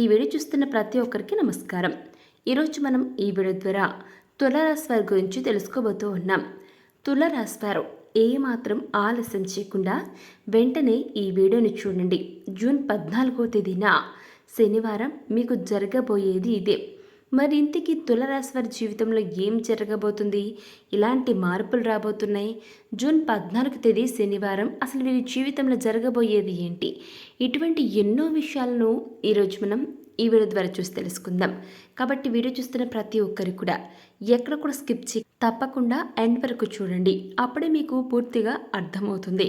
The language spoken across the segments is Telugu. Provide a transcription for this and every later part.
ఈ వీడియో చూస్తున్న ప్రతి ఒక్కరికి నమస్కారం. ఈరోజు మనం ఈ వీడియో ద్వారా తులారాశి వారి గురించి తెలుసుకోబోతూ ఉన్నాం. తులారాశి వారు ఏమాత్రం ఆలస్యం చేయకుండా వెంటనే ఈ వీడియోని చూడండి. జూన్ పద్నాలుగో తేదీన శనివారం మీకు జరగబోయేది ఇదే. మరి ఇంతకీ తులరాశి వారి జీవితంలో ఏం జరగబోతుంది? ఇలాంటి మార్పులు రాబోతున్నాయి. జూన్ పద్నాలుగు తేదీ శనివారం. అసలు వీరి జీవితంలో జరగబోయేది ఏంటి? ఇటువంటి ఎన్నో విషయాలను ఈరోజు మనం ఈ వీడియో ద్వారా చూసి తెలుసుకుందాం. కాబట్టి వీడియో చూస్తున్న ప్రతి ఒక్కరికి కూడా ఎక్కడ కూడా స్కిప్ చేయ తప్పకుండా ఎండ్ వరకు చూడండి. అప్పుడే మీకు పూర్తిగా అర్థమవుతుంది.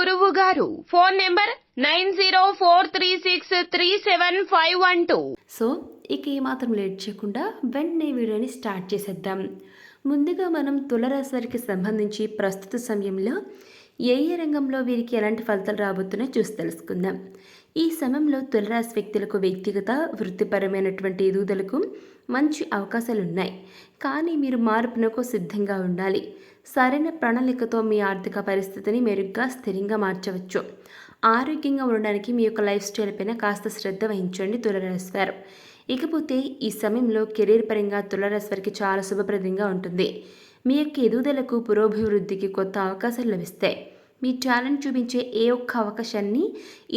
గురువు గారు phone number nine zero four three six three seven five one two. So ఇక ఏమాత్రం లేట్ చేయకుండా వెంటనే వీడియోని స్టార్ట్ చేసేద్దాం. ముందుగా మనం తులరాశి వారికి సంబంధించి ప్రస్తుత సమయంలో ఏ ఏ రంగంలో వీరికి ఎలాంటి ఫలితాలు రాబోతున్నాయో చూసి తెలుసుకుందాం. ఈ సమయంలో తులరాశి వ్యక్తులకు వ్యక్తిగత వృత్తిపరమైనటువంటి ఎదుగుదలకు మంచి అవకాశాలు ఉన్నాయి కానీ మీరు మార్పునకు సిద్ధంగా ఉండాలి. సరైన ప్రణాళికతో మీ ఆర్థిక పరిస్థితిని మెరుగ్గా స్థిరంగా మార్చవచ్చు. ఆరోగ్యంగా ఉండడానికి మీ యొక్క లైఫ్ స్టైల్ పైన కాస్త శ్రద్ధ వహించండి తులరాశివారు ఇకపోతే ఈ సమయంలో కెరీర్ పరంగా తులరాశివారికి చాలా శుభప్రదంగా ఉంటుంది. మీ యొక్క ఎదుగుదలకు పురోభివృద్ధికి కొత్త అవకాశాలు లభిస్తాయి. మీ టాలెంట్ చూపించే ఏ ఒక్క అవకాశాన్ని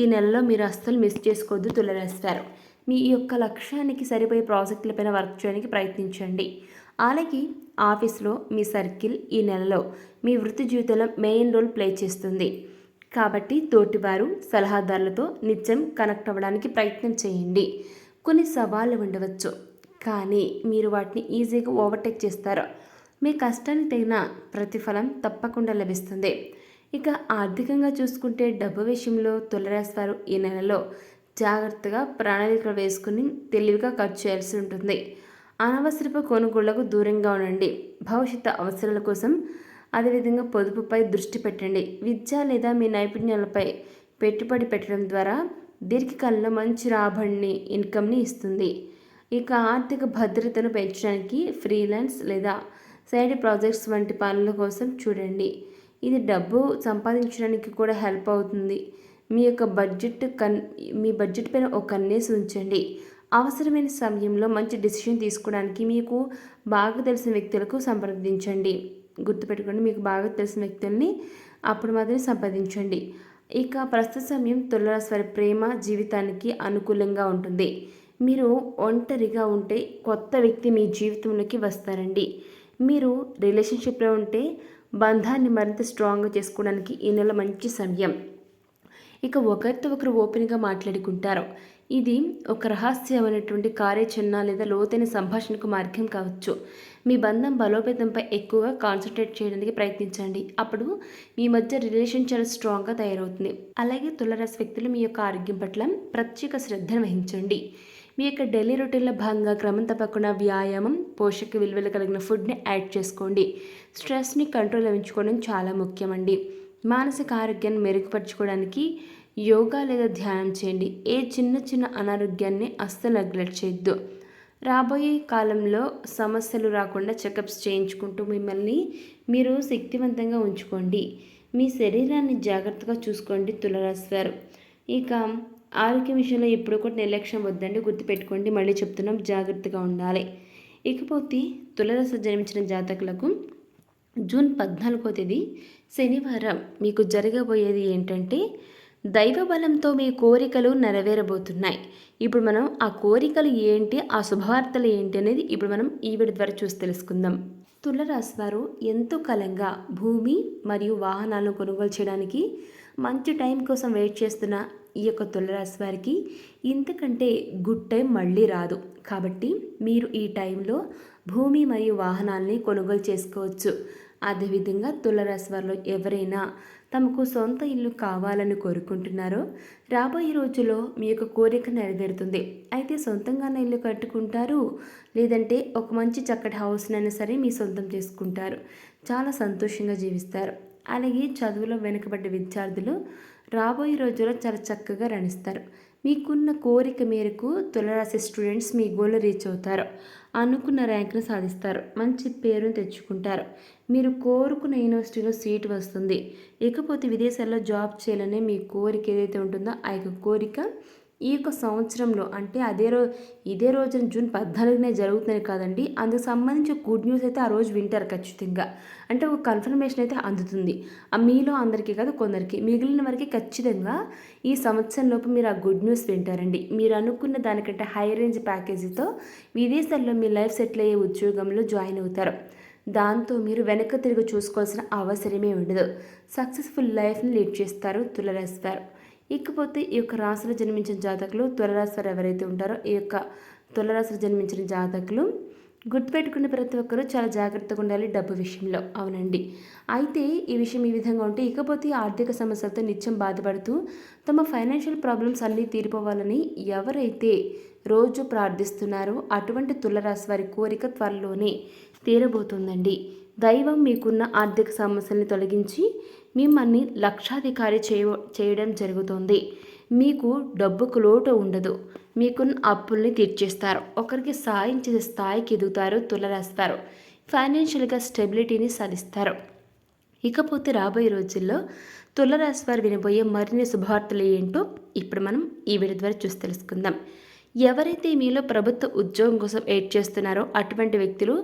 ఈ నెలలో మీరు అస్సలు మిస్ చేసుకోవద్దు తులరాశివారు మీ యొక్క లక్ష్యానికి సరిపోయే ప్రాజెక్టులపైన వర్క్ చేయడానికి ప్రయత్నించండి. అలాగే ఆఫీస్లో మీ సర్కిల్ ఈ నెలలో మీ వృత్తి జీవితంలో మెయిన్ రోల్ ప్లే చేస్తుంది. కాబట్టి తోటివారు సలహాదారులతో నిత్యం కనెక్ట్ అవ్వడానికి ప్రయత్నం చేయండి. కొన్ని సవాళ్ళు ఉండవచ్చు. కానీ మీరు వాటిని ఈజీగా ఓవర్టేక్ చేస్తారు. మీ కష్టానికి తగిన ప్రతిఫలం తప్పకుండా లభిస్తుంది. ఇక ఆర్థికంగా చూసుకుంటే డబ్బు విషయంలో తొలరేస్తారు ఈ నెలలో. జాగ్రత్తగా ప్రణాళికలు వేసుకుని తెలివిగా ఖర్చు చేయాల్సి ఉంటుంది. అనవసరపు కొనుగోళ్ళకు దూరంగా ఉండండి. భవిష్యత్తు అవసరాల కోసం అదేవిధంగా పొదుపుపై దృష్టి పెట్టండి. విద్య లేదా మీ నైపుణ్యాలపై పెట్టుబడి పెట్టడం ద్వారా దీర్ఘకాలంలో మంచి రాబడిని ఇన్కమ్ని ఇస్తుంది. ఇక ఆర్థిక భద్రతను పెంచడానికి ఫ్రీలాన్స్ లేదా సైడ్ ప్రాజెక్ట్స్ వంటి పనుల కోసం చూడండి. ఇది డబ్బు సంపాదించడానికి కూడా హెల్ప్ అవుతుంది. మీ యొక్క బడ్జెట్ కన్ మీ బడ్జెట్ పైన ఒక కన్నేసి ఉంచండి. అవసరమైన సమయంలో మంచి డిసిషన్ తీసుకోవడానికి మీకు బాగా తెలిసిన వ్యక్తులకు సంప్రదించండి. గుర్తుపెట్టుకోండి మీకు బాగా తెలిసిన వ్యక్తుల్ని అప్పుడు మాత్రమే సంపాదించండి ఇక ప్రస్తుత సమయం తులరాశి వారి ప్రేమ జీవితానికి అనుకూలంగా ఉంటుంది. మీరు ఒంటరిగా ఉంటే కొత్త వ్యక్తి మీ జీవితంలోకి వస్తారండి. మీరు రిలేషన్షిప్లో ఉంటే బంధాన్ని మరింత స్ట్రాంగ్గా చేసుకోవడానికి ఈ నెల మంచి సమయం. ఇక ఒకరితో ఒకరు ఓపెన్గా మాట్లాడుకుంటారు. ఇది ఒక రహస్యమైనటువంటి కార్యాచరణ లేదా లోతైన సంభాషణకు మార్గం కావచ్చు. మీ బంధం బలోపేతంపై ఎక్కువగా కాన్సన్ట్రేట్ చేయడానికి ప్రయత్నించండి. అప్పుడు మీ మధ్య రిలేషన్ చాలా స్ట్రాంగ్గా తయారవుతుంది. అలాగే తులరాశి వ్యక్తులు మీ యొక్క ఆరోగ్యం పట్ల ప్రత్యేక శ్రద్ధను వహించండి. మీ యొక్క డైలీ రొటీన్లో భాగంగా క్రమం తప్పకుండా వ్యాయామం పోషక విలువలు కలిగిన ఫుడ్ని యాడ్ చేసుకోండి. స్ట్రెస్ని కంట్రోల్ ఉంచుకోవడం చాలా ముఖ్యమండి. మానసిక ఆరోగ్యాన్ని మెరుగుపరచుకోవడానికి యోగా లేదా ధ్యానం చేయండి. ఏ చిన్న చిన్న అనారోగ్యాన్ని అస్సలు నెగ్లెక్ట్ చేయొద్దు. రాబోయే కాలంలో సమస్యలు రాకుండా చెకప్స్ చేయించుకుంటూ మిమ్మల్ని మీరు శక్తివంతంగా ఉంచుకోండి. మీ శరీరాన్ని జాగ్రత్తగా చూసుకోండి తులరాశివారు ఇక ఆరోగ్య విషయంలో ఎప్పుడు కూడా నిర్లక్ష్యం వద్దండి గుర్తుపెట్టుకోండి. మళ్ళీ చెప్తున్నాం జాగ్రత్తగా ఉండాలి. ఇకపోతే తులరస జన్మించిన జాతకులకు జూన్ పద్నాలుగో తేదీ శనివారం. మీకు జరగబోయేది ఏంటంటే దైవ బలంతో మీ కోరికలు నెరవేరబోతున్నాయి. ఇప్పుడు మనం ఆ కోరికలు ఏంటి ఆ శుభవార్తలు ఏంటి అనేది ఇప్పుడు మనం ఈవిడ ద్వారా చూసి తెలుసుకుందాం. తులరాశి వారు ఎంతో కాలంగా భూమి మరియు వాహనాలను కొనుగోలు చేయడానికి మంచి టైం కోసం వెయిట్ చేస్తున్న ఈ యొక్క తులరాశి వారికి ఇంతకంటే గుడ్ టైం మళ్ళీ రాదు. కాబట్టి మీరు ఈ టైంలో భూమి మరియు వాహనాల్ని కొనుగోలు చేసుకోవచ్చు. అదేవిధంగా తులరాశి వారిలో ఎవరైనా తమకు సొంత ఇల్లు కావాలని కోరుకుంటున్నారో రాబోయే రోజుల్లో మీ యొక్క కోరిక నెరవేరుతుంది. అయితే సొంతంగానే ఇల్లు కట్టుకుంటారు లేదంటే ఒక మంచి చక్కటి హౌస్నైనా సరే మీ సొంతం చేసుకుంటారు. చాలా సంతోషంగా జీవిస్తారు. అలాగే చదువులో వెనుకబడ్డ విద్యార్థులు రాబోయే రోజుల్లో చాలా చక్కగా రణిస్తారు. మీకున్న కోరిక మేరకు తులరాశి స్టూడెంట్స్ మీ గోల్ రీచ్ అవుతారు. అనుకున్న ర్యాంక్ను సాధిస్తారు. మంచి పేరును తెచ్చుకుంటారు. మీరు కోరుకున్న యూనివర్సిటీలో సీట్ వస్తుంది. ఇకపోతే విదేశాల్లో జాబ్ చేయాలనే మీ కోరిక ఏదైతే ఉంటుందో ఆ యొక్క కోరిక ఈ యొక్క సంవత్సరంలో అంటే అదే రో ఇదే రోజున జూన్ పద్నాలుగునే జరుగుతుంది కాదండి. అందుకు సంబంధించి గుడ్ న్యూస్ అయితే ఆ రోజు వింటారు ఖచ్చితంగా. అంటే ఒక కన్ఫర్మేషన్ అయితే అందుతుంది. ఆ మీలో అందరికీ కాదు కొందరికి. మిగిలిన వారికి ఖచ్చితంగా ఈ సంవత్సరంలోపు మీరు ఆ గుడ్ న్యూస్ వింటారండి. మీరు అనుకున్న దానికంటే హై రేంజ్ ప్యాకేజీతో విదేశాల్లో మీ లైఫ్ సెటిల్ అయ్యే ఉద్యోగంలో జాయిన్ అవుతారు. దాంతో మీరు వెనక్కి తిరిగి చూసుకోవాల్సిన అవసరమే ఉండదు. సక్సెస్ఫుల్ లైఫ్ని లీడ్ చేస్తారు తులరాశి ఇకపోతే ఈ యొక్క రాశిలో జన్మించిన జాతకులు తులరాశి వారు ఎవరైతే ఉంటారో ఈ యొక్క తులరాశిలో జన్మించిన జాతకులు గుర్తుపెట్టుకునే ప్రతి ఒక్కరూ చాలా జాగ్రత్తగా ఉండాలి డబ్బు విషయంలో. అవునండి. అయితే ఈ విషయం ఈ విధంగా ఉంటే ఇకపోతే ఆర్థిక సమస్యలతో నిత్యం బాధపడుతూ తమ ఫైనాన్షియల్ ప్రాబ్లమ్స్ అన్నీ తీరిపోవాలని ఎవరైతే రోజు ప్రార్థిస్తున్నారో అటువంటి తులరాశి వారి కోరిక త్వరలోనే తీరబోతుందండి. దైవం మీకున్న ఆర్థిక సమస్యల్ని తొలగించి మిమ్మల్ని లక్షాధికారి చేయ చేయడం జరుగుతుంది. మీకు డబ్బుకు లోటు ఉండదు. మీకున్న అప్పుల్ని తీర్చేస్తారు. ఒకరికి సాయం చేసే స్థాయికి ఎదుగుతారు తులరేస్తారు. ఫైనాన్షియల్గా స్టెబిలిటీని సాధిస్తారు. ఇకపోతే రాబోయే రోజుల్లో తులరాశి వారు వినబోయే మరిన్ని శుభవార్తలు ఏంటో ఇప్పుడు మనం ఈ వీడియో ద్వారా చూసి తెలుసుకుందాం. ఎవరైతే మీలో ప్రభుత్వ ఉద్యోగం కోసం ఎయిట్ చేస్తున్నారో అటువంటి వ్యక్తులు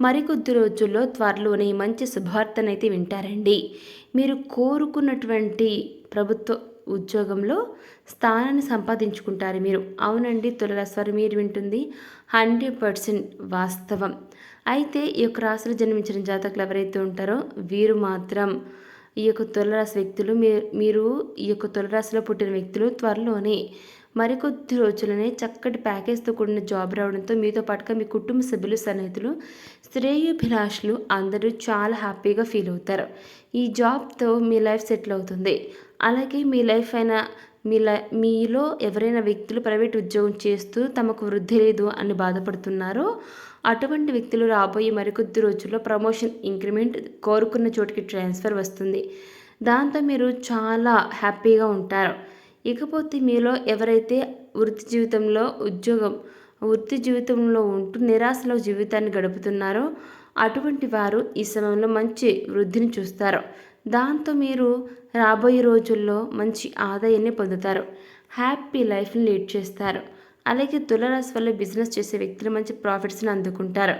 మరికొద్ది రోజుల్లో త్వరలోనే మంచి శుభార్తనైతే వింటారండి. మీరు కోరుకున్నటువంటి ప్రభుత్వ ఉద్యోగంలో స్థానాన్ని సంపాదించుకుంటారు మీరు. అవునండి తులరాశి మీరు వింటుంది. హండ్రెడ్ పర్సెంట్ వాస్తవం. అయితే ఈ యొక్క రాశిలో జన్మించిన జాతకులు ఎవరైతే ఉంటారో వీరు మాత్రం ఈ యొక్క తులరాశి వ్యక్తులు మీరు మీరు ఈ యొక్క తులరాశిలో పుట్టిన వ్యక్తులు త్వరలోనే మరికొద్ది రోజులనే చక్కటి ప్యాకేజ్తో కూడిన జాబ్ రావడంతో మీతో పాటుగా మీ కుటుంబ సభ్యులు సన్నిహితులు శ్రేయోభిలాషులు అందరూ చాలా హ్యాపీగా ఫీల్ అవుతారు. ఈ జాబ్తో మీ లైఫ్ సెటిల్ అవుతుంది. అలాగే మీ లైఫ్ అయిన మీ లై మీలో ఎవరైనా వ్యక్తులు ప్రైవేట్ ఉద్యోగం చేస్తూ తమకు వృద్ధి లేదు అని బాధపడుతున్నారో అటువంటి వ్యక్తులు రాబోయే మరికొద్ది రోజుల్లో ప్రమోషన్ ఇంక్రిమెంట్ కోరుకున్న చోటికి ట్రాన్స్ఫర్ వస్తుంది. దాంతో మీరు చాలా హ్యాపీగా ఉంటారు. ఇకపోతే మీలో ఎవరైతే వృత్తి జీవితంలో ఉద్యోగం వృత్తి జీవితంలో ఉంటూ నిరాశలో జీవితాన్ని గడుపుతున్నారో అటువంటి వారు ఈ సమయంలో మంచి వృద్ధిని చూస్తారు. దాంతో మీరు రాబోయే రోజుల్లో మంచి ఆదాయాన్ని పొందుతారు. హ్యాపీ లైఫ్ని లీడ్ చేస్తారు. అలాగే తులరాశి వల్ల బిజినెస్ చేసే వ్యక్తులు మంచి ప్రాఫిట్స్ని అందుకుంటారు.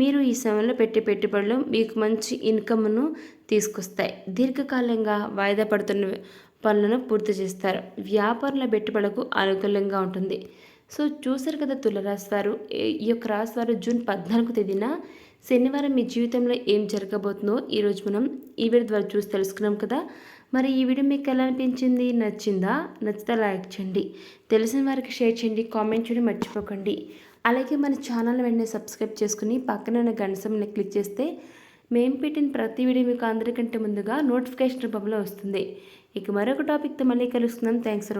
మీరు ఈ సమయంలో పెట్టే పెట్టుబడులు మీకు మంచి ఇన్కమ్ను తీసుకొస్తాయి. దీర్ఘకాలంగా వాయిదా పడుతున్న పనులను పూర్తి చేస్తారు. వ్యాపారుల పెట్టుబడులకు అనుకూలంగా ఉంటుంది. సో చూసారు కదా తులరాశి వారు. ఈ యొక్క రాశి వారు జూన్ పద్నాలుగు తేదీన శనివారం మీ జీవితంలో ఏం జరగబోతుందో ఈరోజు మనం ఈ వీడియో ద్వారా చూసి తెలుసుకున్నాం కదా. మరి ఈ వీడియో మీకు ఎలా అనిపించింది? నచ్చిందా? నచ్చితే లైక్ చేయండి. తెలిసిన వారికి షేర్ చేయండి. కామెంట్ చేయడం మర్చిపోకండి. అలాగే మన ఛానల్ వెంటనే సబ్స్క్రైబ్ చేసుకుని పక్కన ఉన్న గంటసంని క్లిక్ చేస్తే మేము పెట్టిన ప్రతి వీడియో మీకు అందరికంటే ముందుగా నోటిఫికేషన్ రూపంలో వస్తుంది. ఇక మరొక టాపిక్తో మళ్ళీ కలుస్తున్నాం. థ్యాంక్స్